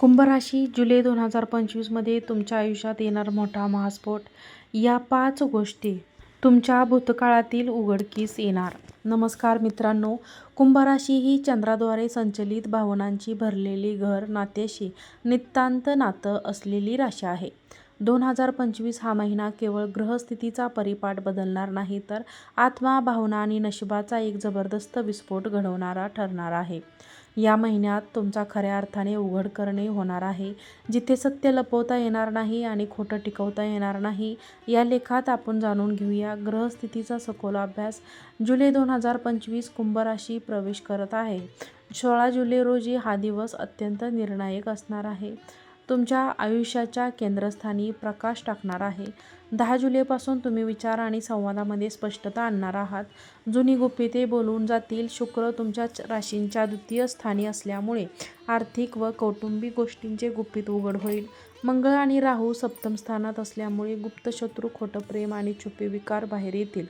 कुंभराशी जुलै दोन हजार पंचवीसमध्ये तुमच्या आयुष्यात येणार मोठा महास्फोट. या पाच गोष्टी तुमच्या भूतकाळातील उघडकीस येणार. नमस्कार मित्रांनो कुंभराशी ही चंद्राद्वारे संचलित भावनांची भरलेली घर नात्याशी नितांत नातं असलेली राशी आहे. दोन हजार पंचवीस हा महिना केवळ ग्रहस्थितीचा परिपाठ बदलणार नाही तर आत्मा भावना आणि नशिबाचा एक जबरदस्त विस्फोट घडवणारा ठरणार आहे. या महिन्यात तुमचा खऱ्या अर्थाने उघड करणे होणार आहे. जिथे सत्य लपवता येणार नाही आणि खोटं टिकवता येणार नाही या लेखात आपण जाणून घेऊया ग्रहस्थितीचा सखोल अभ्यास. जुलै दोन हजार पंचवीस कुंभराशी प्रवेश करत आहे. सोळा जुलै रोजी हा दिवस अत्यंत निर्णायक असणार आहे. तुमच्या आयुष्याच्या केंद्रस्थानी प्रकाश टाकणार आहे. दहा जुलैपासून तुम्ही विचार आणि संवादामध्ये स्पष्टता आणणार आहात. जुनी गुप्पिते बोलून जातील. शुक्र तुमच्या राशींच्या द्वितीय स्थानी असल्यामुळे आर्थिक व कौटुंबिक गोष्टींचे गुपित उघड होईल. मंगळ आणि राहू सप्तम स्थानात असल्यामुळे गुप्त शत्रू खोटं प्रेम आणि छुपे विकार बाहेर येतील.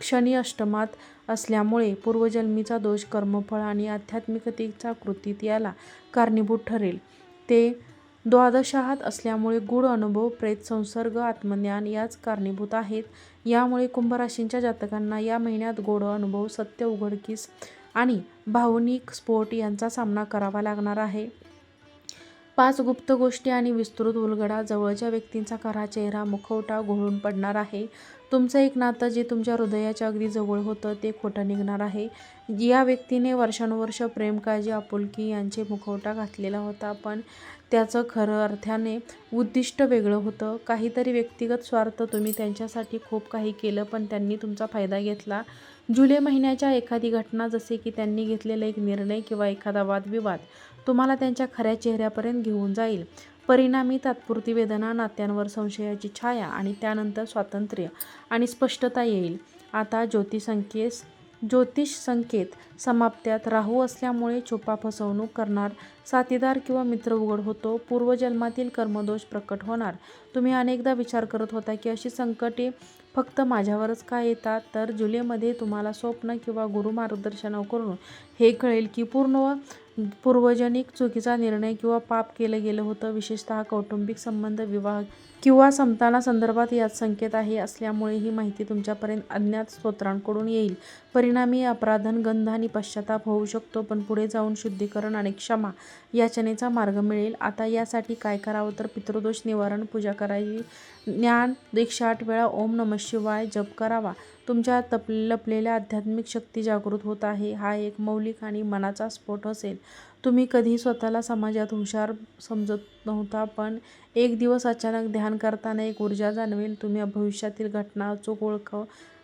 शनी अष्टमात असल्यामुळे पूर्वजन्मीचा दोष कर्मफळ आणि आध्यात्मिकतेचा कृतीत याला कारणीभूत ठरेल. ते द्वादशाहात असल्यामुळे गूढ अनुभव प्रेत संसर्ग आत्मज्ञान याच कारणीभूत आहेत. यामुळे कुंभराशींच्या जातकांना या महिन्यात गोड अनुभव सत्य उघडकीस आणि भावनिक स्फोट यांचा सामना करावा लागणार आहे. पाच गुप्त गोष्टी आणि विस्तृत उलगडा जवळच्या व्यक्तींचा खरा चेहरा मुखवटा घोळून पडणार आहे. तुमचं एक नातं जे तुमच्या हृदयाच्या अगदी जवळ होतं ते खोटं निघणार आहे. या व्यक्तीने वर्षानुवर्ष प्रेम काळजी आपुलकी यांचे मुखवटा घातलेला होता पण त्याचं खरं अर्थाने उद्दिष्ट वेगळं होतं. काहीतरी व्यक्तिगत स्वार्थ तुम्ही त्यांच्यासाठी खूप काही केलं पण त्यांनी तुमचा फायदा घेतला. जुलै महिन्याच्या एखादी घटना जसे की त्यांनी घेतलेला एक निर्णय किंवा एखादा वादविवाद तुम्हाला त्यांच्या खऱ्या चेहऱ्यापर्यंत घेऊन जाईल. परिणामी तात्पुरती वेदना नात्यांवर संशयाची छाया आणि त्यानंतर स्वातंत्र्य आणि स्पष्टता येईल. आता ज्योतिसंकेस ज्योतिष संकेत समाप्त्यात राहू असल्यामुळे छुपा फसवणूक करणार साथीदार किंवा मित्र उघड होतो पूर्वजन्मातील कर्मदोष प्रकट होणार. तुम्ही अनेकदा विचार करत होता की अशी संकटे फक्त माझ्यावरच का येतात? तर जुलैमध्ये तुम्हाला स्वप्न किंवा गुरु मार्गदर्शन करून हे कळेल की पूर्ण पूर्वजनिक चुकीचा निर्णय किंवा पाप केलं गेलं होतं. विशेषतः कौटुंबिक संबंध विवाह किंवा समताना संदर्भात यात संकेत आहे असल्यामुळे ही माहिती तुमच्यापर्यंत अज्ञात स्तोत्रांकडून येईल. परिणामी अपराधन गंध आणि पश्चाताप होऊ शकतो पण पुढे जाऊन शुद्धीकरण आणि क्षमा याचनेचा मार्ग मिळेल. आता यासाठी काय करावं तर पितृदोष निवारण पूजा करावी ज्ञान एकशे आठ वेळा ओम नम शिवाय जप करावा. तुमच्या तप लपलेल्या आध्यात्मिक शक्ती जागृत होत आहे. हा एक मौलिक आणि मनाचा स्फोट असेल. तुम्ही कधी स्वतःला समाजात हुशार समजत नव्हता पण एक दिवस अचानक ध्यान करताना एक ऊर्जा जाणवेल. तुम्ही भविष्यातील घटना अचूक ओळख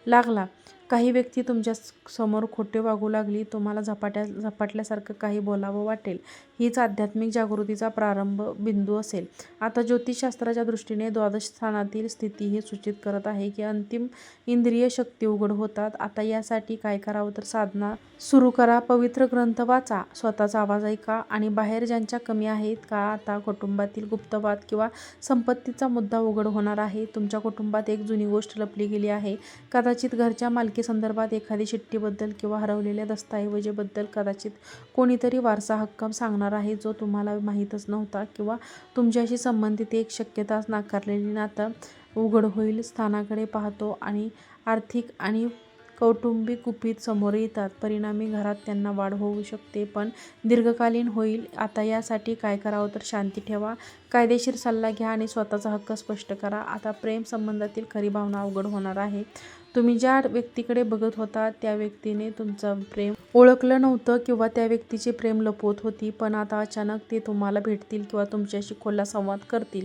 लागला. काही व्यक्ती तुमच्यासमोर खोटे वागू लागली तुम्हाला झपाट्या झपाटल्यासारखं काही बोलावं वाटेल. हीच आध्यात्मिक जागृतीचा प्रारंभ बिंदू असेल. आता ज्योतिषशास्त्राच्या दृष्टीने द्वादश स्थानातील स्थिती हे सूचित करत आहे की अंतिम इंद्रिय शक्ती उघड होतात. आता यासाठी काय करावं तर साधना सुरू करा. पवित्र ग्रंथ वाचा. स्वतःचा आवाज ऐका. आणि बाहेर ज्यांच्या कमी आहेत का आता कुटुंबातील गुप्तवाद किंवा संपत्तीचा मुद्दा उघड होणार आहे. तुमच्या कुटुंबात एक जुनी गोष्ट लपली गेली आहे. कदाचित घरच्या मालकी संदर्भात एखादी चिठ्ठीबद्दल किंवा हरवलेल्या दस्तऐवजीबद्दल कदाचित कोणीतरी वारसा हक्कम सांगणार आहे जो तुम्हाला माहीतच नव्हता किंवा तुमच्याशी संबंधित एक शक्यताच नाकारलेली नातं उघड होईल स्थानाकडे पाहतो आणि आर्थिक आणि कौटुंबिक गुपित समोर येतात. परिणामी घरात त्यांना वाढ होऊ शकते पण दीर्घकालीन होईल. आता यासाठी काय करावं तर शांती ठेवा. कायदेशीर सल्ला घ्या आणि स्वतःचा हक्क स्पष्ट करा. आता प्रेम संबंधातील खरी भावना अवघड होणार आहे. तुम्ही ज्या व्यक्तीकडे बघत होता त्या व्यक्तीने तुमचं प्रेम ओळखलं नव्हतं किंवा त्या व्यक्तीचे प्रेम लपवत होती पण आता अचानक ते तुम्हाला भेटतील किंवा तुमच्याशी खोला संवाद करतील.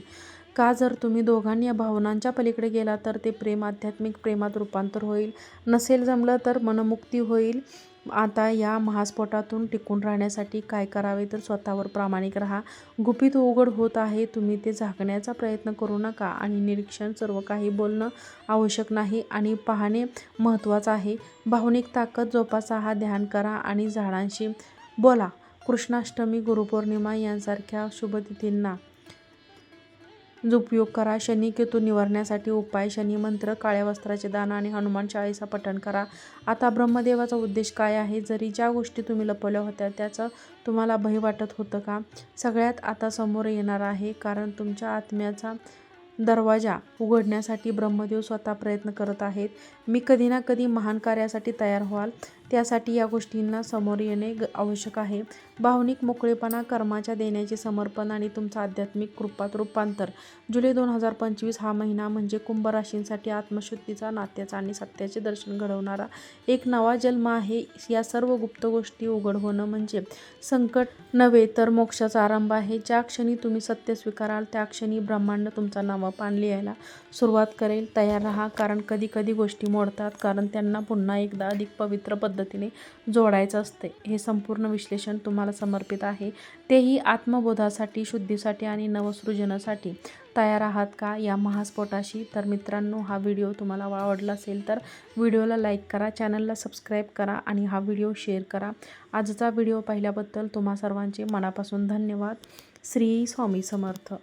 का जर तुम्ही दोघांनी या भावनांच्या पलीकडे गेला तर ते प्रेम आध्यात्मिक प्रेमात रूपांतर होईल. नसेल जमलं तर मनमुक्ती होईल. आता या महास्फोटातून टिकून राहण्यासाठी काय करावे तर स्वतःवर प्रामाणिक राहा. गुपित उघड होत आहे. तुम्ही ते झाकण्याचा प्रयत्न करू नका आणि निरीक्षण सर्व काही बोलणं आवश्यक नाही आणि पाहणे महत्त्वाचं आहे. भावनिक ताकद जोपासा हा ध्यान करा आणि झाडांशी बोला. कृष्णाष्टमी गुरुपौर्णिमा यांसारख्या शुभतिथींना जो उपयोग करा. शनी केतू निवारण्यासाठी उपाय शनी मंत्र काळ्या वस्त्राचे दान आणि हनुमान चाळीसा पठण करा. आता ब्रह्मदेवाचा उद्देश काय आहे? जरी ज्या गोष्टी तुम्ही लपवल्या होत्या त्याचं तुम्हाला भय वाटत होतं का? सगळ्यात आता समोर येणार आहे कारण तुमच्या आत्म्याचा दरवाजा उघडण्यासाठी ब्रह्मदेव स्वतः प्रयत्न करत आहेत. मी कधी ना कधी महान कार्यासाठी तयार व्हाल. त्यासाठी या गोष्टींना समोर येणे ग आवश्यक आहे. भावनिक मोकळेपणा कर्माच्या देण्याचे समर्पण आणि तुमचं आध्यात्मिक कृपात रूपांतर. जुलै दोन हजार पंचवीस हा महिना म्हणजे कुंभ राशींसाठी आत्मशुद्धीचा नात्याचा आणि सत्याचे दर्शन घडवणारा एक नवा जन्म आहे. या सर्व गुप्त गोष्टी उघड होणं म्हणजे संकट नव्हे तर मोक्षाचा आरंभ आहे. ज्या क्षणी तुम्ही सत्य स्वीकाराल त्या क्षणी ब्रह्मांड तुमचा नवा पान लिहायला सुरुवात करेल. तयार राहा कारण कधी कधी गोष्टी मोडतात कारण त्यांना पुन्हा एकदा अधिक पवित्र पद पद्धतीने जोडायचं असते. हे संपूर्ण विश्लेषण तुम्हाला समर्पित आहे. तेही आत्मबोधासाठी शुद्धीसाठी आणि नवसृजनासाठी तयार आहात का या महास्फोटाशी? तर मित्रांनो हा व्हिडिओ तुम्हाला आवडला असेल तर व्हिडिओला लाईक करा चॅनलला सबस्क्राईब करा आणि हा व्हिडिओ शेअर करा. आजचा व्हिडिओ पाहिल्याबद्दल तुम्हा सर्वांचे मनापासून धन्यवाद. श्री स्वामी समर्थ.